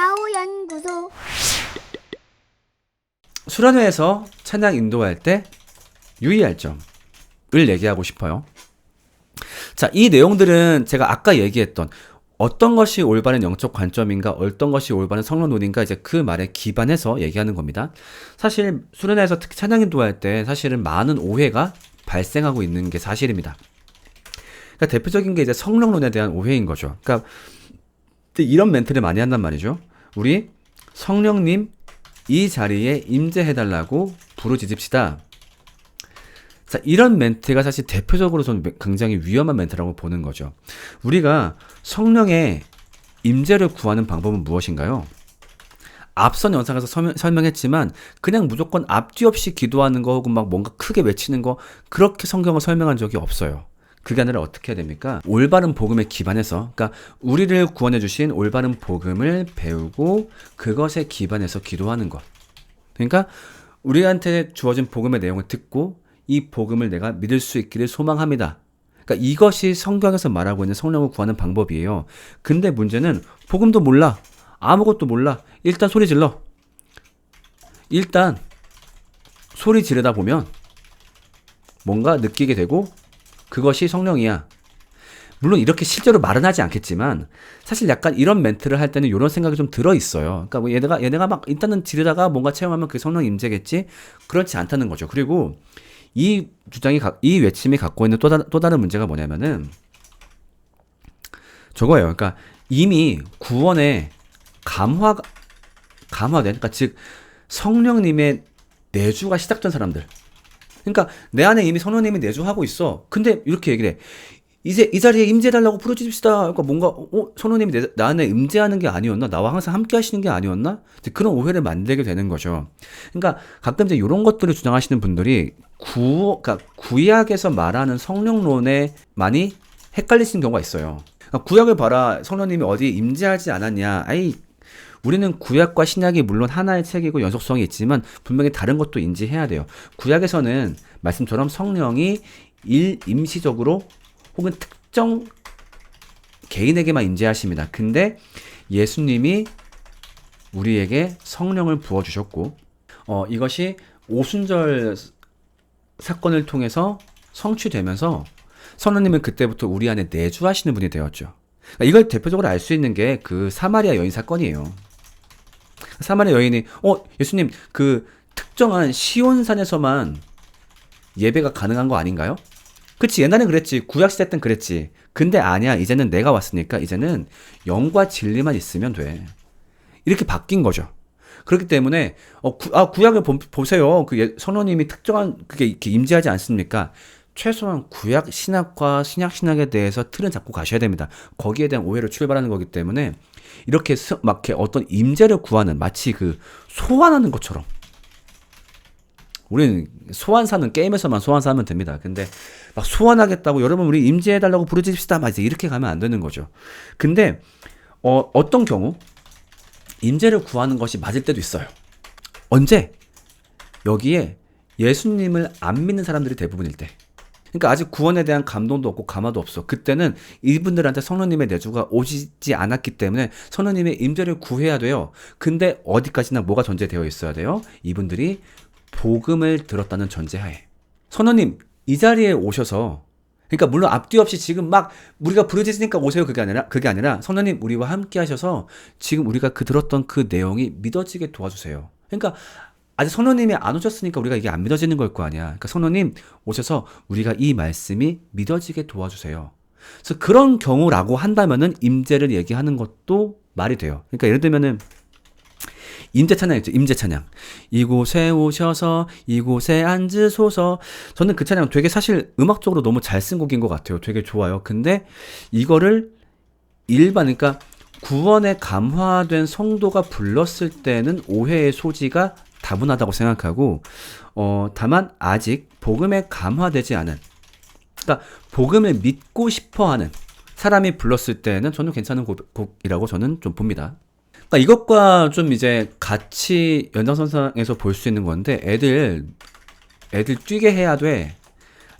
나우연구소 수련회에서 찬양 인도할 때 유의할 점을 얘기하고 싶어요. 자, 이 내용들은 제가 아까 얘기했던 어떤 것이 올바른 영적 관점인가, 어떤 것이 올바른 성론론인가, 이제 그 말에 기반해서 얘기하는 겁니다. 사실 수련회에서 특히 찬양 인도할 때 사실은 많은 오해가 발생하고 있는 게 사실입니다. 그러니까 대표적인 게 이제 성령론에 대한 오해인 거죠. 그러니까 이런 멘트를 많이 한단 말이죠. 우리 성령님 이 자리에 임재해달라고 부르짖읍시다. 자, 이런 멘트가 사실 대표적으로 저는 굉장히 위험한 멘트라고 보는 거죠. 우리가 성령의 임재를 구하는 방법은 무엇인가요? 앞선 영상에서 설명, 설명했지만 그냥 무조건 앞뒤 없이 기도하는 거 혹은 막 뭔가 크게 외치는 거 그렇게 성경을 설명한 적이 없어요. 그게 아니라 어떻게 해야 됩니까? 올바른 복음에 기반해서, 그러니까 우리를 구원해 주신 올바른 복음을 배우고 그것에 기반해서 기도하는 것. 그러니까 우리한테 주어진 복음의 내용을 듣고 이 복음을 내가 믿을 수 있기를 소망합니다. 그러니까 이것이 성경에서 말하고 있는 성령을 구하는 방법이에요. 근데 문제는 복음도 몰라. 아무것도 몰라. 일단 소리 질러. 일단 소리 지르다 보면 뭔가 느끼게 되고 그것이 성령이야. 물론 이렇게 실제로 말은 하지 않겠지만 사실 약간 이런 멘트를 할 때는 이런 생각이 좀 들어 있어요. 그러니까 뭐 얘네가 얘네가 막 일단은 지르다가 뭔가 체험하면 그 성령 임재겠지. 그렇지 않다는 거죠. 그리고 이 주장이 이 외침이 갖고 있는 또, 다, 또 다른 문제가 뭐냐면은 저거예요. 그러니까 이미 구원의 감화 감화된 그러니까 즉 성령님의 내주가 시작된 사람들. 그러니까 내 안에 이미 성령님이 내주하고 있어. 근데 이렇게 얘기를 해. 이제 이 자리에 임재해달라고 부르짖읍시다. 그러니까 뭔가 어 선우님이 내, 나 안에 임재하는 게 아니었나? 나와 항상 함께 하시는 게 아니었나? 그런 오해를 만들게 되는 거죠. 그러니까 가끔 이제 이런 것들을 주장하시는 분들이 구, 그러니까 구약에서 말하는 성령론에 많이 헷갈리시는 경우가 있어요. 그러니까 구약을 봐라. 성령님이 어디 임재하지 않았냐? 아이 우리는 구약과 신약이 물론 하나의 책이고 연속성이 있지만 분명히 다른 것도 인지해야 돼요. 구약에서는 말씀처럼 성령이 일 임시적으로 혹은 특정 개인에게만 임재하십니다. 근데 예수님이 우리에게 성령을 부어 주셨고 어, 이것이 오순절 사건을 통해서 성취되면서 선우님은 그때부터 우리 안에 내주하시는 분이 되었죠. 그러니까 이걸 대표적으로 알 수 있는 게 그 사마리아 여인 사건이에요. 사마리아 여인이 어 예수님 그 특정한 시온산에서만 예배가 가능한 거 아닌가요? 그치 옛날엔 그랬지 구약 시대 땐 그랬지. 근데 아니야 이제는 내가 왔으니까 이제는 영과 진리만 있으면 돼. 이렇게 바뀐 거죠. 그렇기 때문에 어, 구, 아 구약을 보, 보세요. 그 예, 선호님이 특정한 그게 이렇게 임재하지 않습니까? 최소한 구약 신학과 신약 신학에 대해서 틀은 잡고 가셔야 됩니다. 거기에 대한 오해를 출발하는 거기 때문에 이렇게 스, 막 이렇게 어떤 임재를 구하는 마치 그 소환하는 것처럼 우리는 소환 사는 게임에서만 소환 사면 됩니다. 근데 막 소환하겠다고 여러분 우리 임재해 달라고 부르짖읍시다. 막 이렇게 가면 안 되는 거죠. 근데 어, 어떤 경우 임재를 구하는 것이 맞을 때도 있어요. 언제? 여기에 예수님을 안 믿는 사람들이 대부분일 때. 그러니까 아직 구원에 대한 감동도 없고 감화도 없어. 그때는 이분들한테 성령님의 내주가 오지 않았기 때문에 성령님의 임재를 구해야 돼요. 근데 어디까지나 뭐가 전제되어 있어야 돼요? 이분들이 복음을 들었다는 전제하에 선원님 이 자리에 오셔서 그러니까 물론 앞뒤 없이 지금 막 우리가 부르짖으니까 오세요 그게 아니라 그게 아니라 선원님 우리와 함께 하셔서 지금 우리가 그 들었던 그 내용이 믿어지게 도와주세요. 그러니까 아직 선원님이 안 오셨으니까 우리가 이게 안 믿어지는 걸 거 아니야. 그러니까 선원님 오셔서 우리가 이 말씀이 믿어지게 도와주세요. 그래서 그런 경우라고 한다면은 임재를 얘기하는 것도 말이 돼요. 그러니까 예를 들면은 임재 찬양 있죠. 임재 찬양. 이곳에 오셔서 이곳에 앉으소서. 저는 그 찬양 되게 사실 음악적으로 너무 잘 쓴 곡인 것 같아요. 되게 좋아요. 근데 이거를 일반 그러니까 구원에 감화된 성도가 불렀을 때는 오해의 소지가 다분하다고 생각하고 어 다만 아직 복음에 감화되지 않은 그러니까 복음을 믿고 싶어하는 사람이 불렀을 때는 저는 괜찮은 곡이라고 저는 좀 봅니다. 그러니까 이것과 좀 이제 같이 연장선상에서 볼 수 있는 건데 애들 애들 뛰게 해야 돼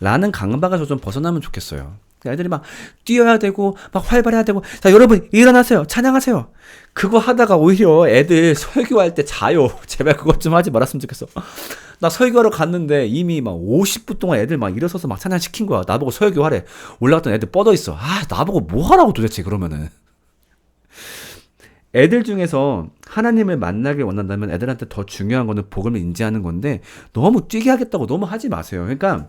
라는 강박에서 좀 벗어나면 좋겠어요. 애들이 막 뛰어야 되고 막 활발해야 되고. 자 여러분 일어나세요. 찬양하세요. 그거 하다가 오히려 애들 설교할 때 자요. 제발 그것 좀 하지 말았으면 좋겠어. 나 설교하러 갔는데 이미 막 50분 동안 애들 막 일어서서 막 찬양 시킨 거야. 나보고 설교하래. 올라갔던 애들 뻗어 있어. 아 나보고 뭐 하라고 도대체 그러면은. 애들 중에서 하나님을 만나길 원한다면 애들한테 더 중요한 거는 복음을 인지하는 건데 너무 뛰게 하겠다고 너무 하지 마세요. 그러니까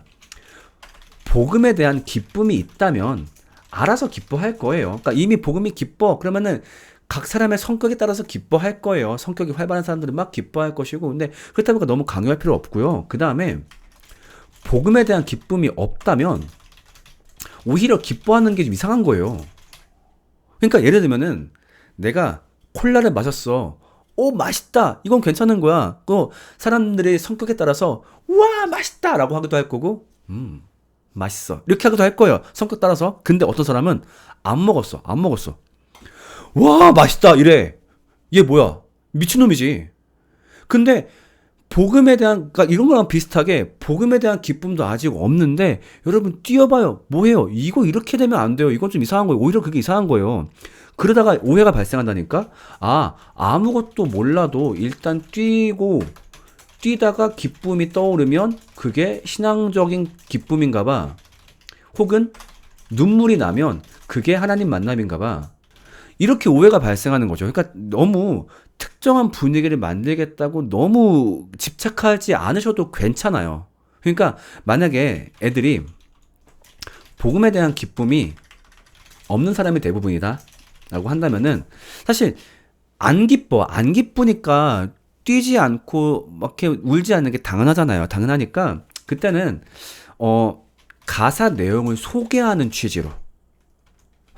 복음에 대한 기쁨이 있다면 알아서 기뻐할 거예요. 그러니까 이미 복음이 기뻐 그러면은 각 사람의 성격에 따라서 기뻐할 거예요. 성격이 활발한 사람들은 막 기뻐할 것이고 근데 그렇다 보니까 너무 강요할 필요 없고요. 그 다음에 복음에 대한 기쁨이 없다면 오히려 기뻐하는 게 좀 이상한 거예요. 그러니까 예를 들면은 내가 콜라를 마셨어. 오, 맛있다. 이건 괜찮은 거야. 그 사람들의 성격에 따라서 와, 맛있다라고 하기도 할 거고, 음, 맛있어. 이렇게 하기도 할 거예요. 성격 따라서. 근데 어떤 사람은 안 먹었어. 안 먹었어. 와, 맛있다. 이래. 얘 뭐야? 미친놈이지. 근데 복음에 대한 그러니까 이런 거랑 비슷하게 복음에 대한 기쁨도 아직 없는데 여러분 뛰어봐요. 뭐해요? 이거 이렇게 되면 안 돼요. 이건 좀 이상한 거예요. 오히려 그게 이상한 거예요. 그러다가 오해가 발생한다니까? 아, 아무것도 몰라도 일단 뛰고, 뛰다가 기쁨이 떠오르면 그게 신앙적인 기쁨인가 봐. 혹은 눈물이 나면 그게 하나님 만남인가 봐. 이렇게 오해가 발생하는 거죠. 그러니까 너무 특정한 분위기를 만들겠다고 너무 집착하지 않으셔도 괜찮아요. 그러니까 만약에 애들이 복음에 대한 기쁨이 없는 사람이 대부분이다. 라고 한다면은 사실 안 기뻐 안 기쁘니까 뛰지 않고 막 이렇게 울지 않는 게 당연하잖아요. 당연하니까 그때는 어 가사 내용을 소개하는 취지로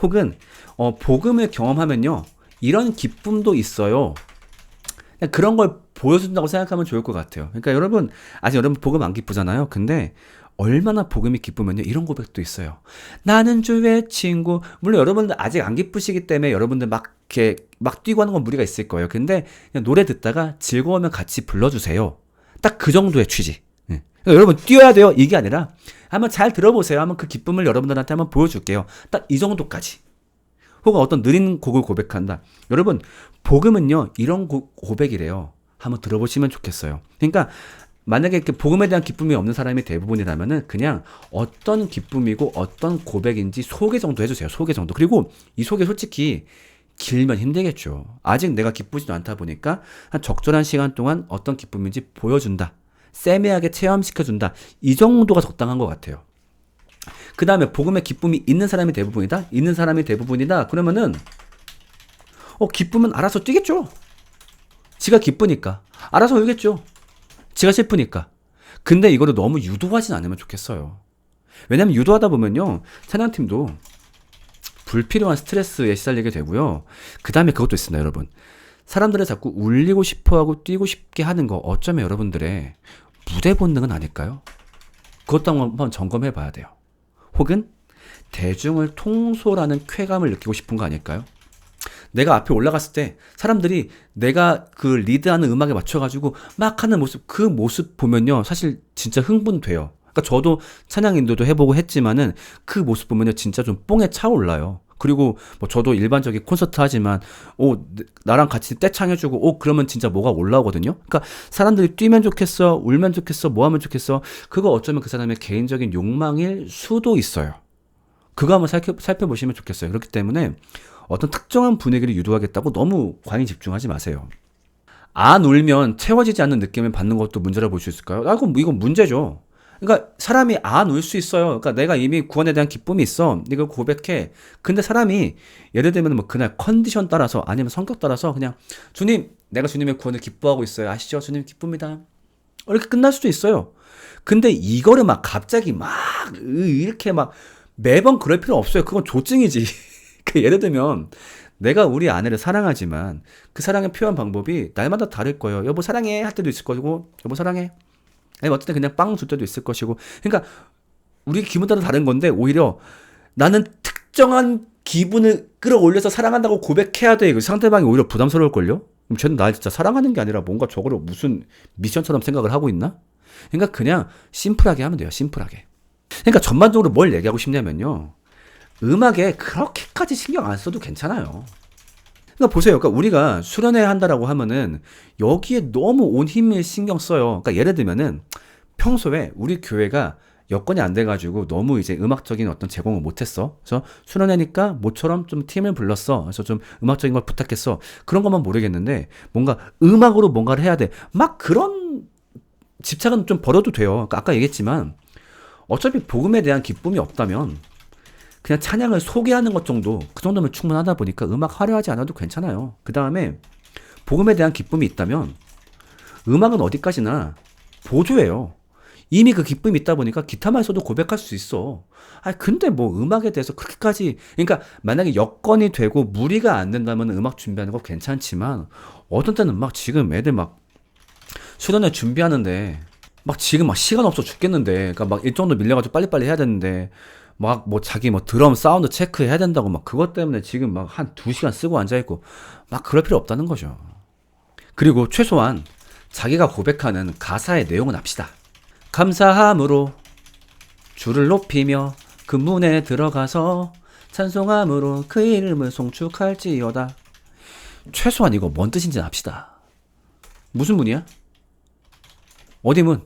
혹은 어 복음을 경험하면요. 이런 기쁨도 있어요. 그런 걸 보여준다고 생각하면 좋을 것 같아요. 그러니까 여러분 아직 여러분 복음 안 기쁘잖아요. 근데 얼마나 복음이 기쁘면요. 이런 고백도 있어요. 나는 주의 친구. 물론 여러분들 아직 안 기쁘시기 때문에 여러분들 막 이렇게 막 뛰고 하는 건 무리가 있을 거예요. 근데 노래 듣다가 즐거우면 같이 불러주세요. 딱 그 정도의 취지. 네. 여러분 뛰어야 돼요. 이게 아니라 한번 잘 들어보세요. 한번 그 기쁨을 여러분들한테 한번 보여줄게요. 딱 이 정도까지. 혹은 어떤 느린 곡을 고백한다. 여러분 복음은요 이런 고, 고백이래요. 한번 들어보시면 좋겠어요. 그러니까 만약에 이렇게 복음에 대한 기쁨이 없는 사람이 대부분이라면은 그냥 어떤 기쁨이고 어떤 고백인지 소개 정도 해주세요. 소개 정도. 그리고 이 소개 솔직히 길면 힘들겠죠. 아직 내가 기쁘지도 않다 보니까 한 적절한 시간 동안 어떤 기쁨인지 보여준다. 세미하게 체험시켜준다. 이 정도가 적당한 것 같아요. 그 다음에 복음의 기쁨이 있는 사람이 대부분이다? 있는 사람이 대부분이다? 그러면은, 어, 기쁨은 알아서 뛰겠죠? 지가 기쁘니까. 알아서 울겠죠? 지가 슬프니까. 근데 이거를 너무 유도하진 않으면 좋겠어요. 왜냐면 유도하다 보면요. 찬양팀도 불필요한 스트레스에 시달리게 되고요. 그 다음에 그것도 있습니다, 여러분. 사람들을 자꾸 울리고 싶어 하고 뛰고 싶게 하는 거 어쩌면 여러분들의 무대 본능은 아닐까요? 그것도 한번 점검해 봐야 돼요. 혹은 대중을 통솔하는 쾌감을 느끼고 싶은 거 아닐까요? 내가 앞에 올라갔을 때 사람들이 내가 그 리드하는 음악에 맞춰가지고 막 하는 모습, 그 모습 보면요. 사실 진짜 흥분돼요. 그러니까 저도 찬양 인도도 해보고 했지만은 그 모습 보면요. 진짜 좀 뽕에 차올라요. 그리고 뭐 저도 일반적인 콘서트 하지만 오 나랑 같이 떼창해주고 오 그러면 진짜 뭐가 올라오거든요. 그러니까 사람들이 뛰면 좋겠어, 울면 좋겠어, 뭐 하면 좋겠어. 그거 어쩌면 그 사람의 개인적인 욕망일 수도 있어요. 그거 한번 살펴, 살펴보시면 좋겠어요. 그렇기 때문에 어떤 특정한 분위기를 유도하겠다고 너무 과잉 집중하지 마세요. 안 울면 채워지지 않는 느낌을 받는 것도 문제라 볼 수 있을까요? 아, 그럼 이건 문제죠. 그러니까 사람이 안 울 수 있어요. 그러니까 내가 이미 구원에 대한 기쁨이 있어. 네가 고백해. 근데 사람이 예를 들면 뭐 그날 컨디션 따라서 아니면 성격 따라서 그냥 주님, 내가 주님의 구원을 기뻐하고 있어요. 아시죠? 주님 기쁩니다. 이렇게 끝날 수도 있어요. 근데 이거를 막 갑자기 막 이렇게 막 매번 그럴 필요 없어요. 그건 조증이지. 그 예를 들면 내가 우리 아내를 사랑하지만 그 사랑의 표현 방법이 날마다 다를 거예요. 여보 사랑해 할 때도 있을 거고 여보 사랑해. 아니 어쨌든 그냥 빵 줄 때도 있을 것이고. 그러니까 우리 기분 따라 다른 건데 오히려 나는 특정한 기분을 끌어올려서 사랑한다고 고백해야 돼. 그 상대방이 오히려 부담스러울 걸요. 그럼 쟤는 날 진짜 사랑하는 게 아니라 뭔가 저거를 무슨 미션처럼 생각을 하고 있나? 그러니까 그냥 심플하게 하면 돼요. 심플하게. 그러니까 전반적으로 뭘 얘기하고 싶냐면요. 음악에 그렇게까지 신경 안 써도 괜찮아요. 그러니까 보세요. 그러니까 우리가 수련회 한다라고 하면은 여기에 너무 온 힘을 신경 써요. 그러니까 예를 들면은 평소에 우리 교회가 여건이 안 돼가지고 너무 이제 음악적인 어떤 제공을 못했어. 그래서 수련회니까 모처럼 좀 팀을 불렀어. 그래서 좀 음악적인 걸 부탁했어. 그런 것만 모르겠는데 뭔가 음악으로 뭔가를 해야 돼. 막 그런 집착은 좀 버려도 돼요. 그러니까 아까 얘기했지만 어차피 복음에 대한 기쁨이 없다면 그냥 찬양을 소개하는 것 정도 그 정도면 충분하다 보니까 음악 화려하지 않아도 괜찮아요. 그 다음에 복음에 대한 기쁨이 있다면 음악은 어디까지나 보조예요. 이미 그 기쁨이 있다 보니까 기타만 써도 고백할 수 있어. 아 근데 뭐 음악에 대해서 그렇게까지 그러니까 만약에 여건이 되고 무리가 안 된다면 음악 준비하는 거 괜찮지만 어떤 때는 막 지금 애들 막 수련회 준비하는데 막 지금 막 시간 없어 죽겠는데 그러니까 막 일정도 밀려가지고 빨리빨리 해야 되는데 막 뭐 자기 뭐 드럼 사운드 체크해야 된다고 막 그것 때문에 지금 막 한 두 시간 쓰고 앉아 있고 막 그럴 필요 없다는 거죠. 그리고 최소한 자기가 고백하는 가사의 내용은 합시다. 감사함으로 주를 높이며 그 문에 들어가서 찬송함으로 그 이름을 송축할지어다. 최소한 이거 뭔 뜻인지 합시다. 무슨 문이야? 어디 문?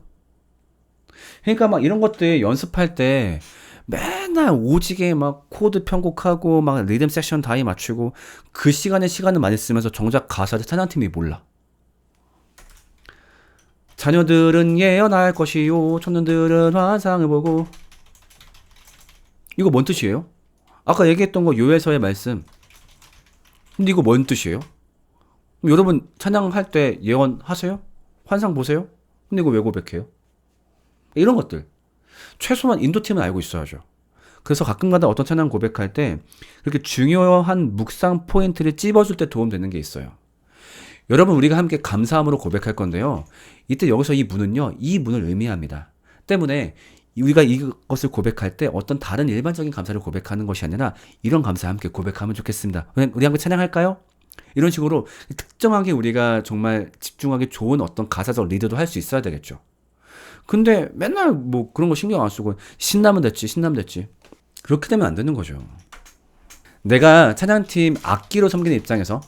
그러니까 막 이런 것들 연습할 때 맨 날 오지게 막 코드 편곡하고 막 리듬 섹션 다이 맞추고 그 시간에 시간을 많이 쓰면서 정작 가사를 찬양팀이 몰라. 자녀들은 예언할 것이요 청년들은 환상을 보고 이거 뭔 뜻이에요? 아까 얘기했던 거 요에서의 말씀 근데 이거 뭔 뜻이에요? 여러분 찬양할 때 예언하세요? 환상 보세요? 근데 이거 왜 고백해요? 이런 것들 최소한 인도팀은 알고 있어야죠. 그래서 가끔가다 어떤 찬양 고백할 때 그렇게 중요한 묵상 포인트를 찝어줄 때 도움되는 게 있어요. 여러분 우리가 함께 감사함으로 고백할 건데요. 이때 여기서 이 문은요. 이 문을 의미합니다. 때문에 우리가 이것을 고백할 때 어떤 다른 일반적인 감사를 고백하는 것이 아니라 이런 감사 함께 고백하면 좋겠습니다. 우리 함께 찬양할까요? 이런 식으로 특정하게 우리가 정말 집중하기 좋은 어떤 가사적 리드도 할 수 있어야 되겠죠. 근데 맨날 뭐 그런 거 신경 안 쓰고 신나면 됐지, 신나면 됐지. 그렇게 되면 안 되는 거죠. 내가 찬양팀 악기로 섬기는 입장에서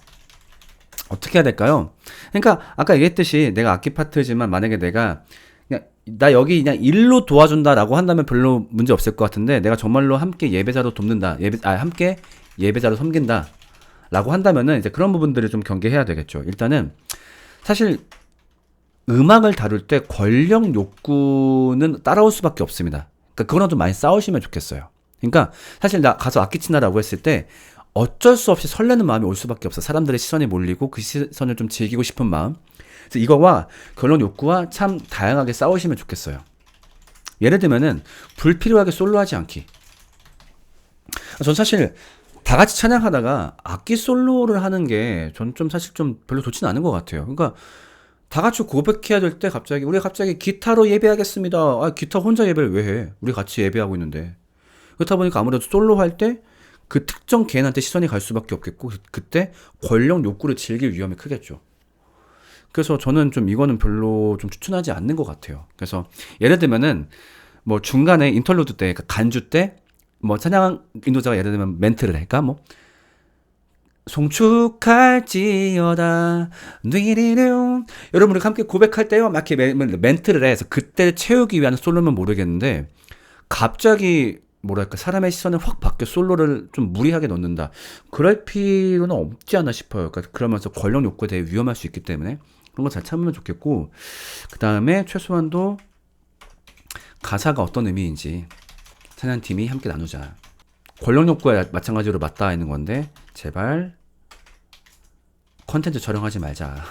어떻게 해야 될까요? 그러니까 아까 얘기했듯이 내가 악기 파트지만 만약에 내가 그냥 나 여기 그냥 일로 도와준다라고 한다면 별로 문제 없을 것 같은데 내가 정말로 함께 예배자로 돕는다. 예배 아 함께 예배자로 섬긴다. 라고 한다면은 이제 그런 부분들을 좀 경계해야 되겠죠. 일단은 사실 음악을 다룰 때 권력 욕구는 따라올 수밖에 없습니다. 그러니까 그거랑 좀 많이 싸우시면 좋겠어요. 그러니까 사실 나 가서 악기 친다라고 했을 때 어쩔 수 없이 설레는 마음이 올 수밖에 없어. 사람들의 시선이 몰리고 그 시선을 좀 즐기고 싶은 마음. 그래서 이거와 결론 욕구와 참 다양하게 싸우시면 좋겠어요. 예를 들면은 불필요하게 솔로하지 않기. 전 사실 다 같이 찬양하다가 악기 솔로를 하는 게 전 좀 사실 좀 별로 좋지는 않은 것 같아요. 그러니까 다 같이 고백해야 될 때 갑자기 우리 갑자기 기타로 예배하겠습니다. 아 기타 혼자 예배를 왜 해? 우리 같이 예배하고 있는데 그렇다 보니까 아무래도 솔로 할 때 그 특정 개인한테 시선이 갈 수밖에 없겠고 그 때 권력 욕구를 즐길 위험이 크겠죠. 그래서 저는 좀 이거는 별로 좀 추천하지 않는 것 같아요. 그래서 예를 들면은 뭐 중간에 인터루드 때, 그러니까 간주 때, 뭐 찬양 인도자가 예를 들면 멘트를 할까, 뭐 송축할지어다 뉘리룡 여러분 우리 함께 고백할 때요 막 이렇게 멘트를 해서 그때 채우기 위한 솔로면 모르겠는데 갑자기 뭐랄까 사람의 시선을 확 바뀌어 솔로를 좀 무리하게 넣는다. 그럴 필요는 없지 않나 싶어요. 그러니까 그러면서 권력 욕구에 대해 위험할 수 있기 때문에 그런 거 잘 참으면 좋겠고 그 다음에 최소한도 가사가 어떤 의미인지 찬양팀이 함께 나누자. 권력 욕구에 마찬가지로 맞닿아 있는 건데 제발 컨텐츠 촬영하지 말자.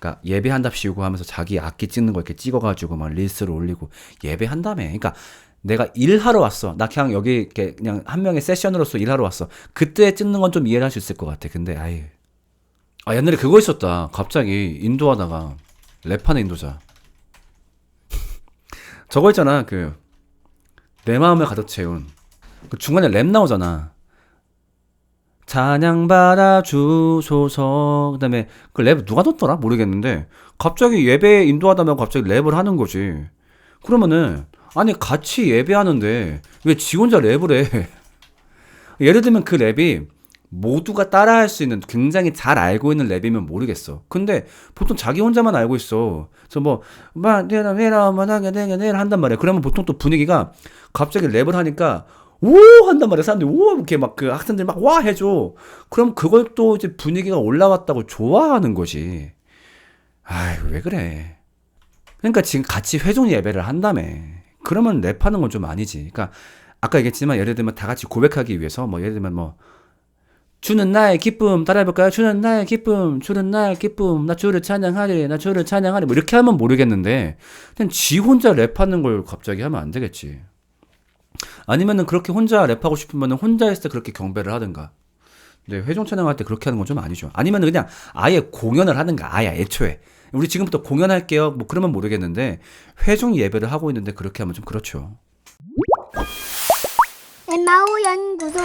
그러니까 예배한답시고 하면서 자기 악기 찍는 거 이렇게 찍어가지고 막 릴스를 올리고 예배한다며. 그러니까 내가 일하러 왔어. 나 그냥 여기 이렇게 그냥 한 명의 세션으로서 일하러 왔어. 그때 찍는 건 좀 이해를 할 수 있을 것 같아. 근데 아예 아 옛날에 그거 있었다. 갑자기 인도하다가 랩하는 인도자. 저거 있잖아. 그 내 마음을 가득 채운 그 중간에 랩 나오잖아. 찬양 받아 주소서. 그다음에 그 랩 누가 뒀더라 모르겠는데 갑자기 예배 인도하다면 갑자기 랩을 하는 거지. 그러면은 아니 같이 예배하는데 왜 지 혼자 랩을 해? 예를 들면 그 랩이 모두가 따라할 수 있는 굉장히 잘 알고 있는 랩이면 모르겠어. 근데 보통 자기 혼자만 알고 있어. 그래서 뭐, 막, 내라, 내라, 만하게, 내게, 내라 한단 말이야. 그러면 보통 또 분위기가 갑자기 랩을 하니까, 오! 한단 말이야. 사람들이, 오! 이렇게 막 그 학생들이 막 와! 해줘. 그럼 그걸 또 이제 분위기가 올라왔다고 좋아하는 거지. 아이, 왜 그래. 그러니까 지금 같이 회중 예배를 한다며. 그러면 랩하는 건 좀 아니지. 그러니까 아까 얘기했지만 예를 들면 다 같이 고백하기 위해서 뭐 예를 들면 뭐 주는 나의 기쁨 따라해볼까요? 주는 나의 기쁨, 주는 나의 기쁨, 나 주를 찬양하리, 나 주를 찬양하리. 뭐 이렇게 하면 모르겠는데 그냥 지 혼자 랩하는 걸 갑자기 하면 안 되겠지. 아니면은 그렇게 혼자 랩하고 싶으면은 혼자 있을 때 그렇게 경배를 하든가. 근데 회중 찬양할 때 그렇게 하는 건 좀 아니죠. 아니면 그냥 아예 공연을 하든가, 아예 애초에. 우리 지금부터 공연할게요. 뭐 그러면 모르겠는데 회중 예배를 하고 있는데 그렇게 하면 좀 그렇죠. 엠마오 연구소